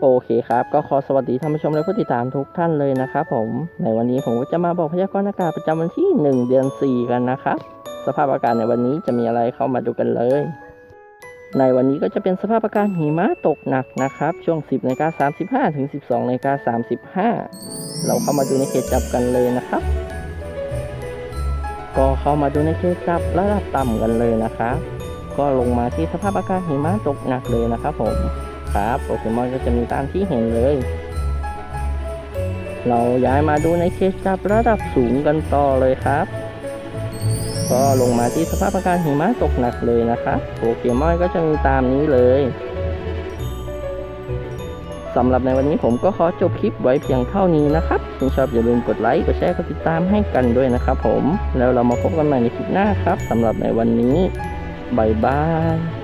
โอเคครับ ก็ขอสวัสดีท่านผู้ชมและผู้ติดตามทุกท่านเลยนะครับผม ในวันนี้ผมก็จะมาบอกพยากรณ์อากาศประจำวันที่ 1 เดือน 4 กันนะครับ สภาพอากาศในวันนี้จะมีอะไรเข้ามาดูกันเลย ในวันนี้ก็จะเป็นสภาพอากาศหิมะตกหนักนะครับ ช่วง 10นาฬิกา35 ถึง 12นาฬิกา35 เราเข้ามาดูในเขตจับกันเลยนะครับ ก็เข้ามาดูในเขตจับระดับต่ำกันเลยนะครับ ก็ลงมาที่สภาพอากาศหิมะตกหนักเลยนะครับผม ครับโปเกมอนก็จะมีตามที่เห็นเลย เราย้ายมาดูในเคสจับระดับสูงกันต่อเลยครับ ก็ลงมาที่สภาพอากาศหิมะตกหนักเลยนะครับโปเกมอนก็จะมีตามนี้เลยสำหรับในวันนี้ผมก็ขอจบคลิปไว้เพียงเท่านี้นะครับถ้าชอบอย่าลืมกดไลค์ กดแชร์ กดติดตามให้กันด้วยนะครับผม แล้วเรามาพบกันใหม่ในคลิปหน้าครับ สำหรับในวันนี้บายบาย